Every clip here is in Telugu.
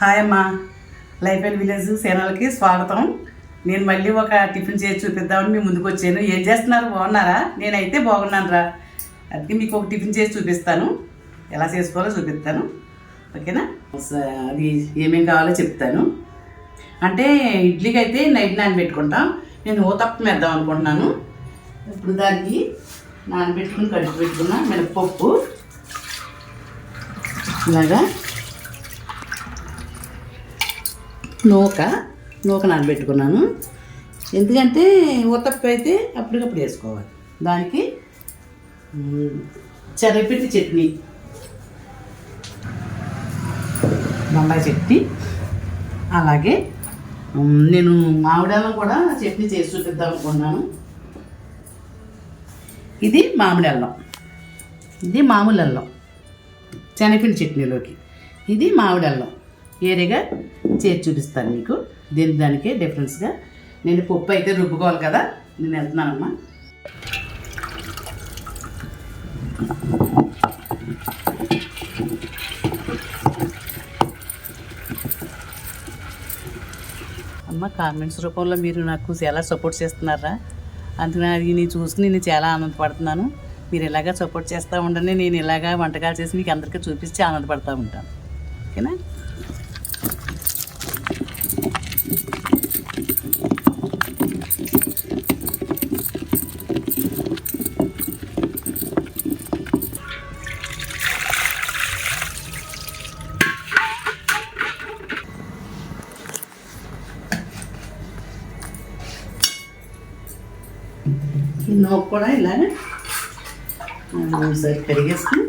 హాయ్ అమ్మా. లైఫ్ అండ్ విలేజ్ సేనలకి స్వాగతం. నేను మళ్ళీ ఒక టిఫిన్ చేసి చూపిద్దామని మీ ముందుకు వచ్చాను. ఏం చేస్తున్నారు? బాగున్నారా? నేనైతే బాగున్నాను రా. అందుకే మీకు ఒక టిఫిన్ చేసి చూపిస్తాను. ఎలా చేసుకోవాలో చూపిస్తాను. ఓకేనా? అది ఏమేమి కావాలో చెప్తాను. అంటే ఇడ్లీకి అయితే నైట్ నానబెట్టుకుంటాం. నేను ఊతప్పం వేద్దాం అనుకుంటున్నాను. ఇప్పుడు దానికి నానబెట్టుకుని కడుపు పెట్టుకున్న మినప్పప్పు. ఇలాగా. నూక నూక నానబెట్టుకున్నాను. ఎందుకంటే ఉత్తప్ప అయితే అప్పటికప్పుడు వేసుకోవాలి. దానికి చెరపిట్టి చట్నీ బొంబాయి చట్నీ అలాగే నేను మామిడాలను కూడా చట్నీ చేసి చూపిద్దాం అనుకున్నాను ఇది మామిడి అల్లం. ఇది మామూలు అల్లం. శనగపిండి చట్నీలోకి. ఇది మామిడి అల్లం. ఏరిగా చేసి చూపిస్తాను మీకు. దీని దానికే డిఫరెన్స్గా నేను పప్పు అయితే రుబ్బుకోవాలి కదా నేను వెళ్తున్నానమ్మా. అమ్మ కామెంట్స్ రూపంలో మీరు నాకు చాలా సపోర్ట్ చేస్తున్నారా? అందుకని అది నేను చూసి నేను చాలా ఆనందపడుతున్నాను. మీరు ఇలాగా సపోర్ట్ చేస్తూ ఉండండి నేను ఇలాగా వంటకాలు చేసి మీకు అందరికీ చూపించి ఆనందపడుతూ ఉంటాను. ఓకేనా? ఈ నోకు కూడా ఇలాగ ఒకసారి కడిగేసుకుని.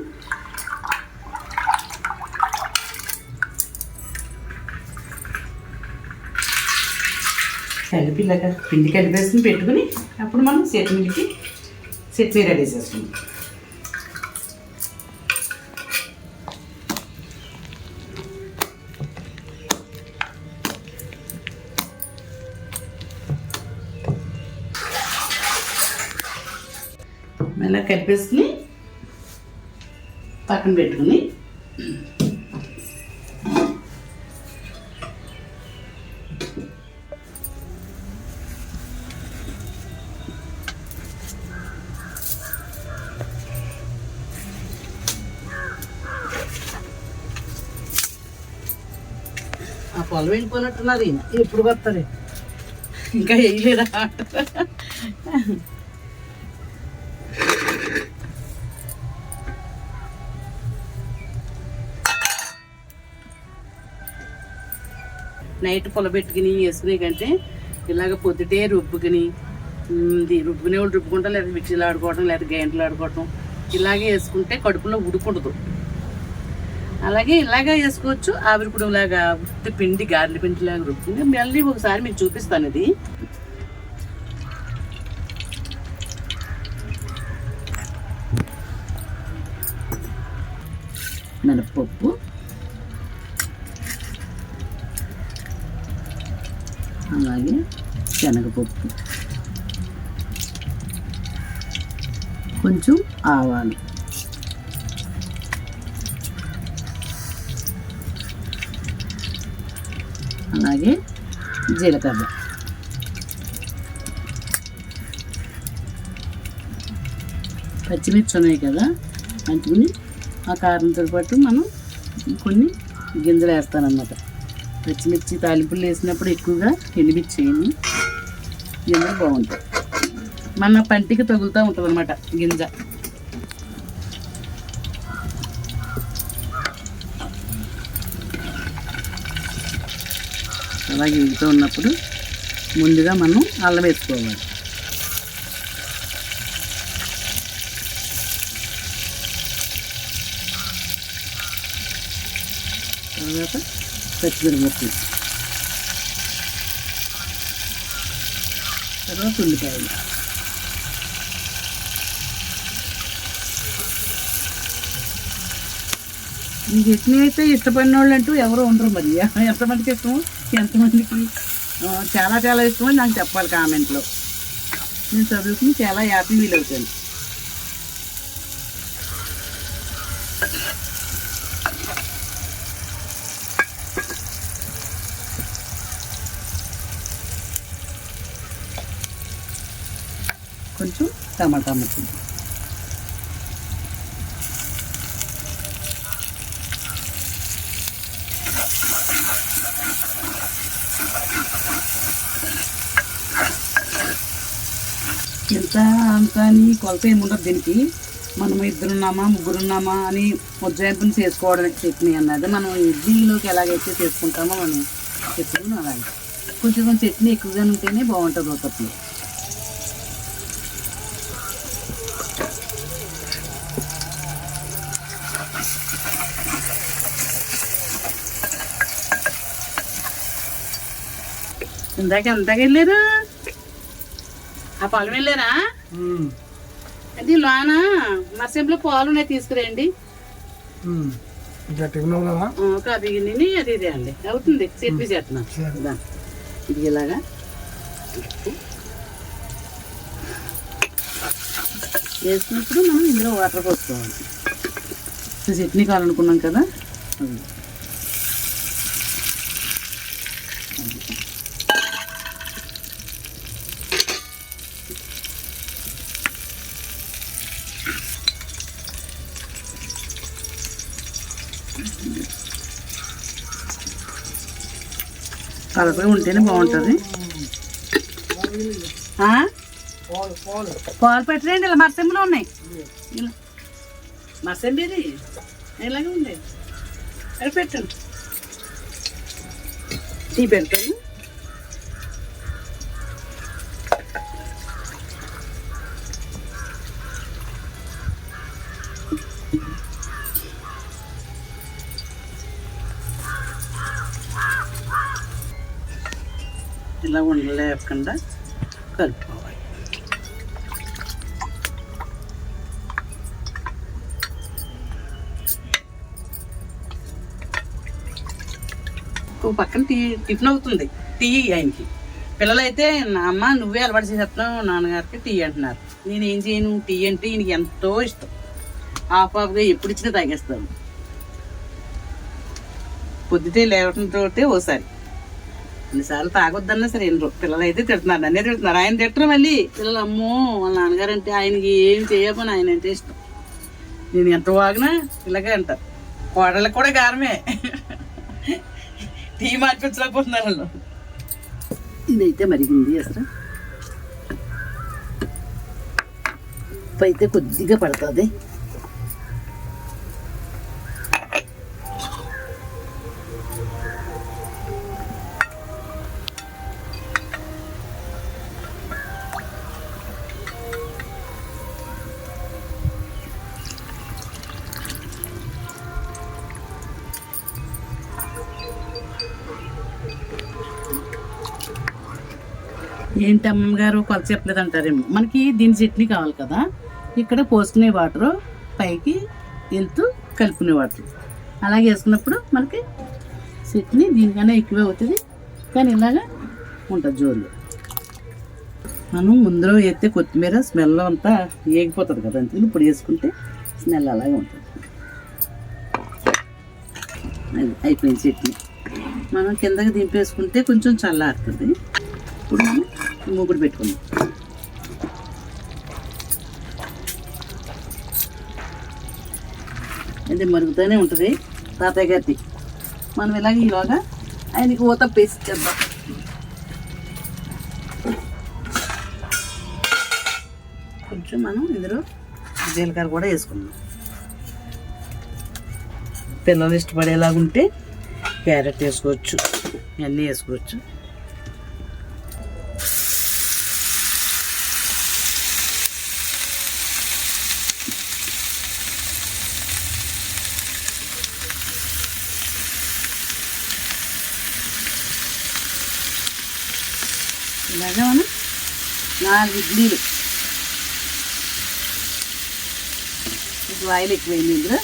కలిపి ఇలాగ పిండి కలిపేసుకుని పెట్టుకుని అప్పుడు మనం చట్నీకి చట్నీ రెడీ చేసుకుంటాం ఇలా కలిపేసుకుని పక్కన పెట్టుకుని ఆ పొలం వెళ్ళిపోయినట్టున్నారు ఈయన. ఎప్పుడు వస్తారు ఇంకా వేయలేదా నైట్ పొలబెట్టుకుని వేసుకునే కంటే ఇలాగ పొద్దుటే రుబ్బుకుని ఇది రుబ్బుకునే వాళ్ళు రుబ్బుకుంటాం లేదా మిక్సీలో ఆడుకోవటం లేదా గేంటలు ఆడుకోవటం. ఇలాగే వేసుకుంటే కడుపులో ఉడుకుండదు. అలాగే ఇలాగా వేసుకోవచ్చు ఆవిరి లాగా ఉత్తి పిండి గారెల పిండిలాగా రుబ్బుకుని మళ్ళీ ఒకసారి మీకు చూపిస్తాను ఇది. మినప్పప్పు. పప్పు కొంచెం ఆవాలు. అలాగే జీలకర్ర. పచ్చిమిర్చి ఉన్నాయి కదా మంచుకుని ఆ కారంతో పాటు మనం కొన్ని గింజలు వేస్తానన్నమాట. పచ్చిమిర్చి తాలింపులు వేసినప్పుడు ఎక్కువగా ఎండుమిర్చి వేయను. గింజలు బాగుంటాయి మన పంటికి తగులుతూ ఉంటుంది అనమాట గింజ. అలా గింజతో ఉన్నప్పుడు ముందుగా మనం అల్లం వేసుకోవాలి. తర్వాత పచ్చిమిరపకాయలు. తర్వాత ఉల్లిపాయలు ఈ చట్నీ అయితే ఇష్టపడిన వాళ్ళు అంటూ ఎవరు ఉండరు మరి. ఎంతమందికి ఇష్టమో ఎంతమందికి? చాలా చాలా ఇష్టమని నాకు చెప్పాలి కామెంట్లో. నేను చదువుకుని చాలా హ్యాపీ ఫీల్ అవుతాను టమాటా ముక్కలు ఎంత అంత అని కొలత ఏముండదు దీనికి. మనం ఇద్దరున్నామా ముగ్గురున్నామా అని ఉజ్జాయింపుని చేసుకోవడానికి చట్నీ అన్నది. మనం ఇడ్లీలోకి ఎలాగైతే చేసుకుంటామో మనం చట్నీ అలాగే. కొంచెం కొంచెం చట్నీ ఎక్కువగా ఉంటేనే బాగుంటుంది ఒకప్పుడు ఇందాక ఎంతగా వెళ్ళారు? ఆ పొలం వెళ్ళారా? అది లోన? మసంలో పాలు ఉన్నాయి తీసుకురండి. గిన్నెని అది ఇదే అండి. అవుతుంది. చట్నీ చేస్తున్నాం. ఇది ఇలాగా. వేసుకున్నప్పుడు మనం ఇందులో వాటర్ పోసుకోవాలి. ఈ చట్నీ కావాలనుకున్నాం కదా అది. కలపగా ఉంటేనే బాగుంటుంది? పాలు పెట్టరండి ఇలా మరసెంబులో ఉన్నాయి ఇలా మరసెంబు ఇది ఇలాగే ఉంది అది పెట్టండి టీ పెడతాను ఇలా ఉండలేకుండా కలుపుకోవాలి ఓ పక్కన టీ టిఫిన్ అవుతుంది. టీ ఆయనకి. పిల్లలైతే నా అమ్మ నువ్వే అలవాటు చేసేస్తున్నావు నాన్నగారికి టీ అంటున్నారు. నేను ఏం చేయను? టీ అంటే ఈయనకి ఎంతో ఇష్టం. హాఫ్ హాఫ్గా ఎప్పుడు ఇచ్చినా తాగేస్తాను. పొద్దుటే లేవటంతో ఓసారి. కొన్నిసార్లు తాగొద్దన్నా సరే ఎన్ని పిల్లలైతే పిల్లలు అయితే తిడుతున్నారు నన్నే తిడుతున్నారు. ఆయన తిట్టరు మళ్ళీ. పిల్లలు అమ్మో వాళ్ళ నాన్నగారు అంటే ఆయనకి ఏం చేయకపోయినా ఆయన అంటే ఇష్టం. నేను ఎంత వాగినా ఇలాగే అంటారు. కోడళ్ళకి కూడా గారమే టీ మార్పించలేకపోతున్నారు వాళ్ళు ఇదైతే మరిగింది అసలు. ఉప్పు అయితే కొద్దిగా పడుతుంది. ఏంటి అమ్మగారు కొలత చెప్పలేదు అంటారేమో మనకి దీని చట్నీ కావాలి కదా. ఇక్కడ పోసుకునే వాటర్ పైకి వెళ్తూ కలుపుకునే వాటర్. అలాగే వేసుకున్నప్పుడు మనకి చట్నీ దీనికన్నా ఎక్కువే అవుతుంది. కానీ ఇలాగా ఉంటుంది జోరులో మనం ముందర వేస్తే కొత్తిమీర స్మెల్ అంతా ఏగిపోతుంది కదా అంతే. ఇప్పుడు వేసుకుంటే స్మెల్ అలాగే ఉంటుంది. అది అయిపోయింది చట్నీ మనం కిందకి దింపేసుకుంటే కొంచెం చల్లారుతుంది. ఇప్పుడు మనం మూగుడు పెట్టుకుందాం. అయితే మరుగుతూనే ఉంటుంది. తాతయ్య గారిది. మనం ఇలాగ ఈలోగా ఆయనకి ఊత పేస్ట్ చేద్దాం. కొంచెం మనం ఇందులో జీలకర్ర కూడా వేసుకుందాం. పిల్లలు ఇష్టపడేలాగుంటే క్యారెట్ వేసుకోవచ్చు ఇవన్నీ వేసుకోవచ్చు. ఇలాగా మనం నాలుగు ఇడ్లీలు. ఇప్పుడు ఆయిల్ ఎక్కువైంది ఇందులో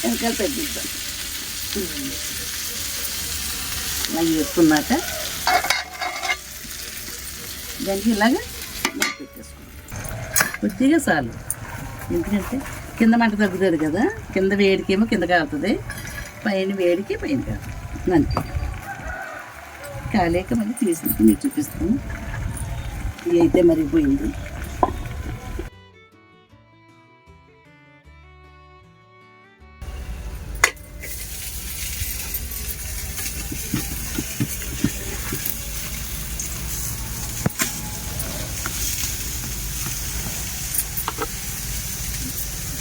వెనకాల తగ్గిద్దాం ఇలా వేసుకున్నాక దానికి ఇలాగా పెట్టేసుకోండి కొద్దిగా చాలు ఎందుకంటే కింద మంట తగ్గుతుంది కదా కింద వేడికేమో కింద కాలుతుంది పైన వేడికి పైన కాలుతుంది అంతే. కాలేక మళ్ళీ తీసుకుని మీకు చూపిస్తాను. e até maribuindo.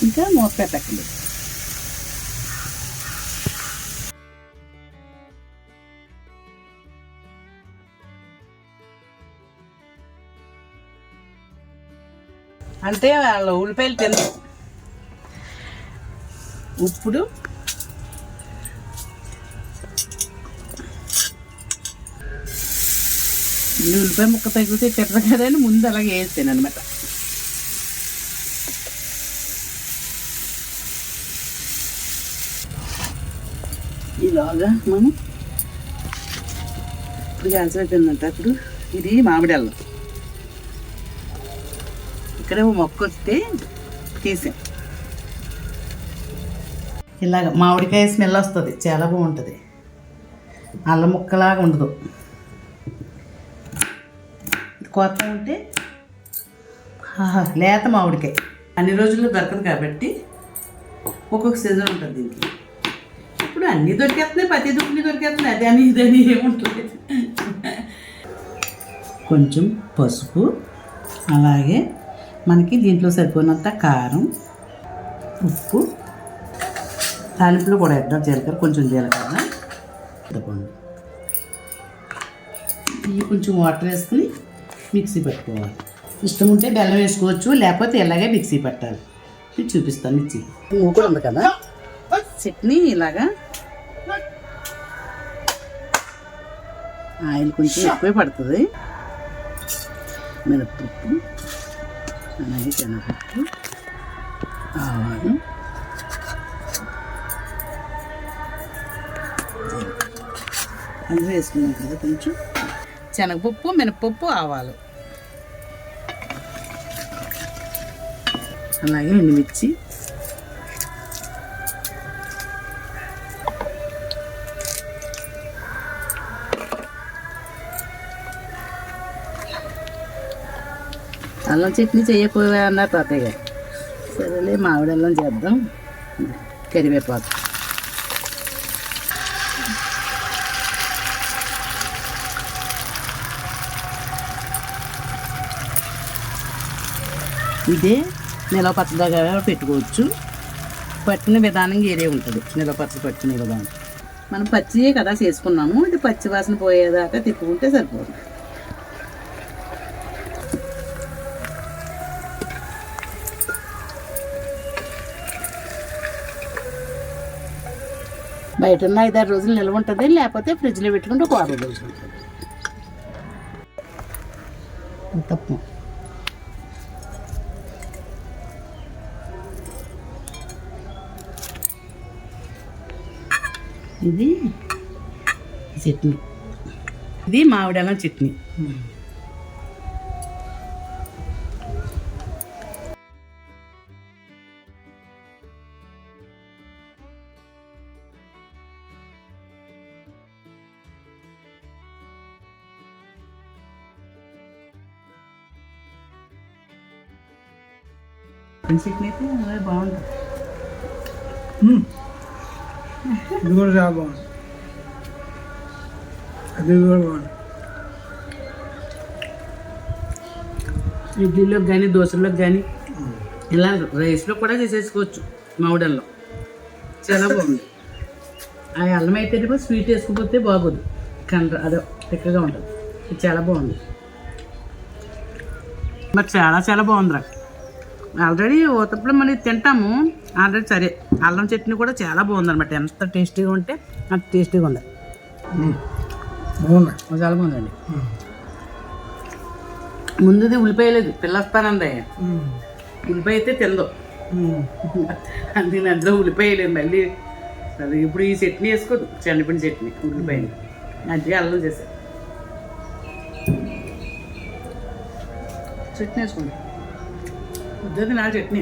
Então, vamos apertar aqui. అంటే వాళ్ళు ఉల్లిపాయలు తిన ఇప్పుడు ఉల్లిపాయ ముక్క తగిలితే తిట్టరు కదా అని ముందు అలాగే వేస్తాను అనమాట ఇలాగా మనం ఇప్పుడు క్యాన్సర్ అయిపోయిందంట అప్పుడు ఇది మామిడి అల్లం. ఇక్కడ మొక్క వస్తే తీసాం. ఇలాగ మామిడికాయ స్మెల్ వస్తుంది చాలా బాగుంటుంది. అల్లం ముక్కలాగా ఉండదు. కొత్త ఉంటే ఆహా, లేత మామిడికాయ. అన్ని రోజుల్లో దొరకదు కాబట్టి ఒక్కొక్క సీజన్ ఉంటుంది దీనికి. ఇప్పుడు అన్నీ దొరికేస్తున్నాయి ప్రతి దుక్కుని దొరికేస్తున్నాయి అది అని ఇదని ఏముంటుంది కొంచెం పసుపు అలాగే మనకి దీంట్లో సరిపోయినంత కారం ఉప్పు తాలింపులు కూడా వేద్దాం జీలకర్ర కొంచెం జీలకర్ర ఇవి కొంచెం వాటర్ వేసుకుని మిక్సీ పెట్టుకోవాలి. ఇష్టం ఉంటే బెల్లం వేసుకోవచ్చు లేకపోతే ఇలాగే మిక్సీ పెట్టాలి. ఇది చూపిస్తాను మిక్సీ. కూడా ఉంది కదా? చట్నీ ఇలాగా. ఆయిల్ కొంచెం ఎక్కువే పడుతుంది. మినప్పప్పు అలాగే శనగపప్పు ఆవాలు అందులో వేసుకున్నాం కదా కొంచెం. శనగపప్పు మినపప్పు ఆవాలు. అలాగే ఎండుమిర్చి అల్లం చట్నీ చేయకపోయా అన్నారు తాతయ్య గారు. సరేలే మామిడి అల్లం చేద్దాం. కరివేపాకు. ఇదే నిలవ పచ్చదాగా పెట్టుకోవచ్చు. పట్టిన విధానం ఏరే ఉంటుంది. నిలవ పచ్చ పట్టిన విధానం. మనం పచ్చియే కదా చేసుకున్నాము. ఇది పచ్చి వాసన పోయేదాకా తిప్పుకుంటే సరిపోతుంది. బయట ఉన్న ఐదారు రోజులు నిల్వ ఉంటుంది లేకపోతే ఫ్రిడ్జ్లో పెట్టుకుంటే ఒక ఆరు రోజులు ఉంటుంది. తప్పు. ఇది చట్నీ. ఇది మామిడల్లం చట్నీ. చట్నీ అయితే అదే బాగుంటుంది ఇది కూడా చాలా బాగుంది. అది కూడా బాగుంది. ఇడ్లీలోకి కానీ దోశలోకి కానీ ఇలా రైస్లో కూడా చేసేసుకోవచ్చు మామిడల్లో చాలా బాగుంది. ఆ అల్లం అయితే స్వీట్ వేసుకోకపోతే బాగోదు. కండ్ర అదే తిక్కగా ఉంటుంది. ఇది చాలా బాగుంది. మరి చాలా చాలా బాగుందిరా. ఆల్రెడీ ఊతప్పుడు మనం తింటాము. ఆల్రెడీ సరే అల్లం చట్నీ కూడా చాలా బాగుంది అనమాట ఎంత టేస్టీగా ఉంటే అంత టేస్టీగా ఉంది బాగుంది. చాలా బాగుందండి. ముందుది ఉల్లిపాయ లేదు పిల్ల వస్తానంది ఉల్లిపాయ అయితే తిందో అందుకని అందులో ఉల్లిపాయ లేదు మళ్ళీ అది ఇప్పుడు ఈ చట్నీ వేసుకోదు చండిపిండి చట్నీ ఉల్లిపాయ. మంచిగా అల్లం చేసా. చట్నీ వేసుకోండి. వద్దది నా చట్నీ.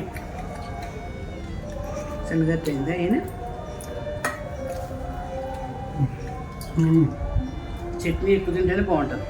శనగత్తి అయిందా అయినా. చట్నీ ఎక్కువ తింటేనే బాగుంటుంది.